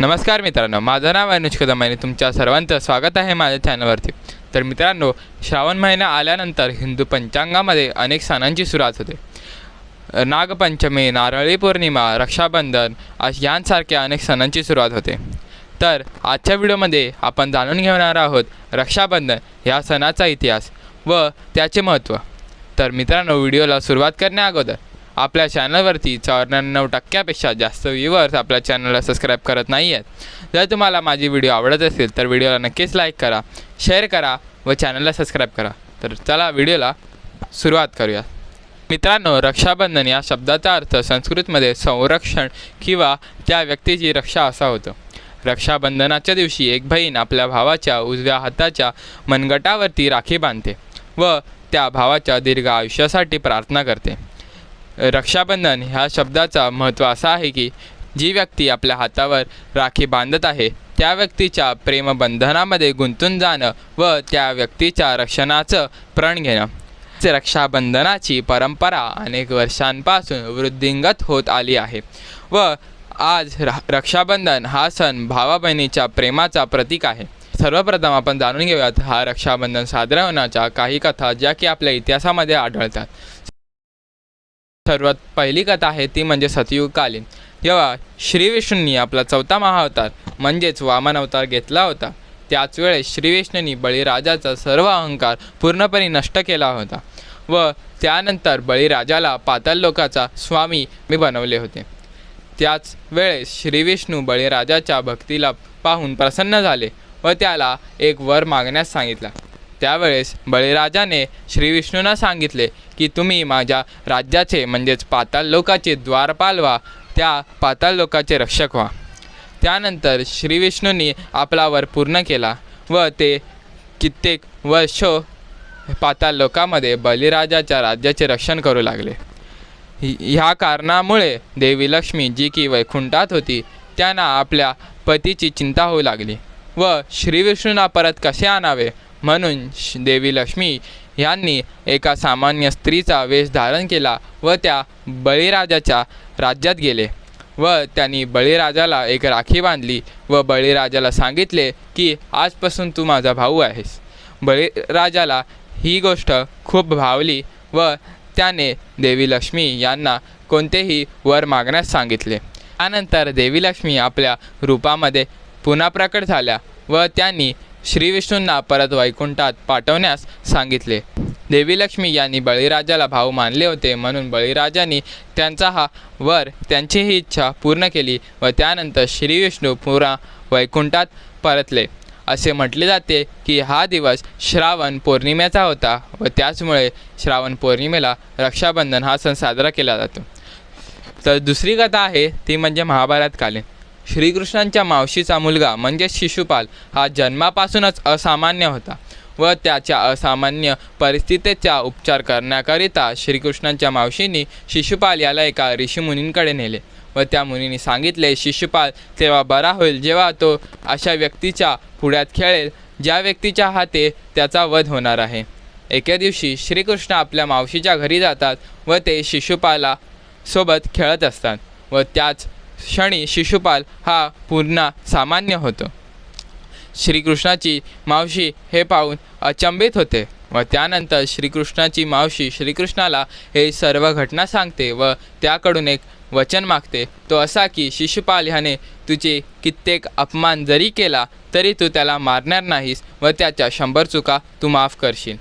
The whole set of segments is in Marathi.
नमस्कार मित्रांनो माझं नाव अनुज कदम आणि तुमच्या सर्वांचं स्वागत आहे माझ्या चॅनलवरती. तर मित्रांनो श्रावण महिना आल्यानंतर हिंदू पंचांगामध्ये अनेक सणांची सुरुवात होते. नागपंचमी नारळी पौर्णिमा रक्षाबंधन अश यांसारख्या अनेक सणांची सुरुवात होते. तर आजच्या व्हिडिओमध्ये आपण जाणून घेणार आहोत रक्षाबंधन ह्या सणाचा इतिहास व त्याचे महत्त्व. तर मित्रांनो व्हिडिओला सुरुवात करण्याअगोदर आपल्या चॅनलवरती चौऱ्याण्णव टक्क्यापेक्षा जास्त व्ह्यूवर्स आपल्या चॅनलला सबस्क्राईब करत नाही आहेत जर तुम्हाला माझी व्हिडिओ आवडत असेल तर व्हिडिओला नक्कीच लाईक करा शेअर करा व चॅनलला सबस्क्राईब करा. तर चला व्हिडिओला सुरुवात करूया. मित्रांनो रक्षाबंधन या शब्दाचा अर्थ संस्कृतमध्ये संरक्षण किंवा त्या व्यक्तीची रक्षा असा होतो. रक्षाबंधनाच्या दिवशी एक बहीण आपल्या भावाच्या उजव्या हाताच्या मनगटावरती राखी बांधते व त्या भावाच्या दीर्घ आयुष्यासाठी प्रार्थना करते. रक्षाबंधन ह्या शब्दाचा महत्त्व असा आहे की जी व्यक्ती आपल्या हातावर राखी बांधत आहे त्या व्यक्तीच्या प्रेमबंधनामध्ये गुंतून जाणं व त्या व्यक्तीच्या रक्षणाचं प्रण घेणं. रक्षाबंधनाची परंपरा अनेक वर्षांपासून वृद्धिंगत होत आली आहे व आज रा रक्षाबंधन हा सण भावा बहिणीच्या प्रेमाचा प्रतीक आहे. सर्वप्रथम आपण जाणून घेऊयात हा रक्षाबंधन साजरा होण्याच्या काही कथा ज्या की आपल्या इतिहासामध्ये आढळतात. सर्वात पहिली कथा आहे ती म्हणजे सतयुगकालीन. जेव्हा श्रीविष्णूंनी आपला चौथा महाअवतार म्हणजेच वामन अवतार घेतला होता. त्याच वेळेस श्रीविष्णूंनी बळीराजाचा सर्व अहंकार पूर्णपणे नष्ट केला होता व त्यानंतर बळीराजाला पाताल लोकाचा स्वामी मी बनवले होते. त्याच वेळेस श्रीविष्णू बळीराजाच्या भक्तीला पाहून प्रसन्न झाले व त्याला एक वर मागण्यास सांगितला. त्यावेळेस बळीराजाने श्री विष्णूंना सांगितले की तुम्ही माझ्या राज्याचे म्हणजेच पाताल लोकाचे द्वारपाल व्हा त्या पाताल लोकाचे रक्षक व्हा. त्यानंतर श्री विष्णूंनी आपला वर पूर्ण केला व ते कित्येक वर्ष पाताल लोकामध्ये बलिराजाच्या राज्याचे रक्षण करू लागले. ह्या कारणामुळे देवी लक्ष्मी जी की वैकुंठात होती त्यांना आपल्या पतीची चिंता होऊ लागली व श्रीविष्णूंना परत कसे आणावे? म्हणून श- देवी लक्ष्मी यांनी एका सामान्य स्त्रीचा वेश धारण केला व त्या बळीराजाच्या राज्यात गेले. व त्यांनी बळीराजाला एक राखी बांधली व बळीराजाला सांगितले की आजपासून तू माझा भाऊ आहेस. बळीराजाला ही गोष्ट खूप भावली व त्याने देवी लक्ष्मी यांना कोणतेही वर मागण्यास सांगितले. त्यानंतर देवी लक्ष्मी आपल्या रूपामध्ये पुन्हा प्रकट झाल्या व त्यांनी श्रीविष्णूंना परत वैकुंठात पाठवण्यास सांगितले. देवी लक्ष्मी यांनी बळीराजाला भाऊ मानले होते म्हणून बळीराजांनी त्यांचा हा वर त्यांची ही इच्छा पूर्ण केली व त्यानंतर श्रीविष्णू पुरा वैकुंठात परतले. असे म्हटले जाते की हा दिवस श्रावण पौर्णिमेचा होता व त्याचमुळे श्रावण पौर्णिमेला रक्षाबंधन हा सण साजरा केला जातो. तर दुसरी कथा आहे ती म्हणजे महाभारतकालीन. श्रीकृष्णांच्या मावशीचा मुलगा म्हणजे शिशुपाल हा जन्मापासूनच असामान्य होता व त्याच्या असामान्य परिस्थितीचा उपचार करण्याकरिता श्रीकृष्णांच्या मावशींनी शिशुपाल याला एका ऋषीमुनींकडे नेले व त्या मुनींनी सांगितले शिशुपाल तेव्हा बरा होईल जेव्हा तो अशा व्यक्तीच्या पुढ्यात खेळेल ज्या व्यक्तीच्या हाते त्याचा वध होणार आहे. एके दिवशी श्रीकृष्ण आपल्या मावशीच्या घरी जातात व ते शिशुपाला सोबत खेळत असतात व त्याच क्षणी शिशुपाल हा पूर्ण सामान्य होतो. श्रीकृष्णाची मावशी हे पाहून अचंबित होते व त्यानंतर श्रीकृष्णाची मावशी श्रीकृष्णाला हे सर्व घटना सांगते व त्याकडून एक वचन मागते. तो असा की शिशुपाल ह्याने तुझे कित्येक अपमान जरी केला तरी तू त्याला मारणार नाहीस व त्याच्या शंभर चुका तू माफ करशील.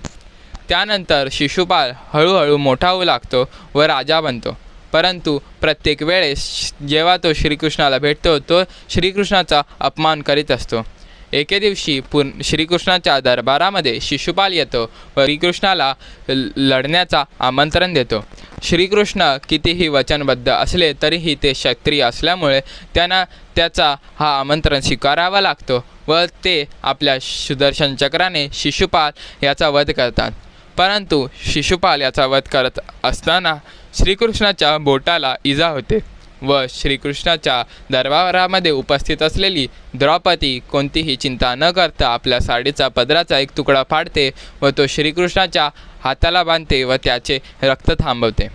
त्यानंतर शिशुपाल हळूहळू मोठा होऊ लागतो व राजा बनतो. परंतु प्रत्येक वेळेस जेव्हा तो श्रीकृष्णाला भेटतो तो श्रीकृष्णाचा अपमान करीत असतो. एके दिवशी पूर्ण श्रीकृष्णाच्या दरबारामध्ये शिशुपाल येतो व श्रीकृष्णाला ल- लढण्याचा आमंत्रण देतो. श्रीकृष्ण कितीही वचनबद्ध असले तरीही ते क्षत्रिय असल्यामुळे त्यांना त्याचा हा आमंत्रण स्वीकारावा लागतो व ते आपल्या सुदर्शन चक्राने शिशुपाल याचा वध करतात. परंतु शिशुपाल याचा वध करत असताना श्रीकृष्णाच्या बोटाला इजा होते व श्रीकृष्णाच्या दरबारामध्ये उपस्थित असलेली द्रौपदी कोणतीही चिंता न करता आपल्या साडीचा पदराचा एक तुकडा फाडते व तो श्रीकृष्णाच्या हाताला बांधते व त्याचे रक्त थांबवते.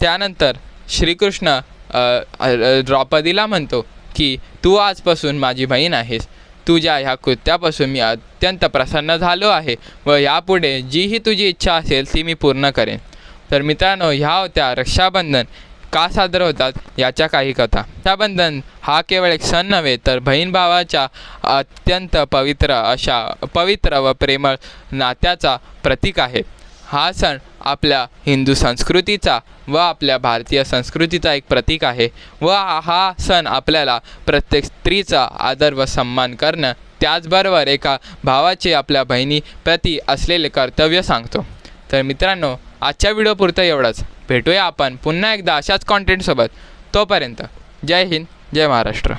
त्यानंतर श्रीकृष्ण द्रौपदीला म्हणतो की तू आजपासून माझी बहीण आहेस. तुझ्या ह्या कृत्यापासून मी अत्यंत प्रसन्न झालो आहे व यापुढे जीही तुझी इच्छा असेल ती मी पूर्ण करेन. तर मित्रांनो ह्या होत्या रक्षाबंधन. का साजरं होतात? याच्या काही कथा. रक्षाबंधन हा केवळ एक सण नव्हे तर बहीण भावाच्या अत्यंत पवित्र अशा पवित्र व प्रेमळ नात्याचा प्रतीक आहे. हा सण आपल्या हिंदू संस्कृतीचा व आपल्या भारतीय संस्कृतीचा एक प्रतीक आहे व हा सण आपल्याला प्रत्येक स्त्रीचा आदर व सन्मान करणं त्याचबरोबर एका भावाचे आपल्या बहिणीप्रती असलेले कर्तव्य सांगतो. तर मित्रांनो आजच्या व्हिडिओपुरतं एवढंच. भेटूया आपण पुन्हा एकदा अशाच कॉन्टेंटसोबत तोपर्यंत जय हिंद जय महाराष्ट्र.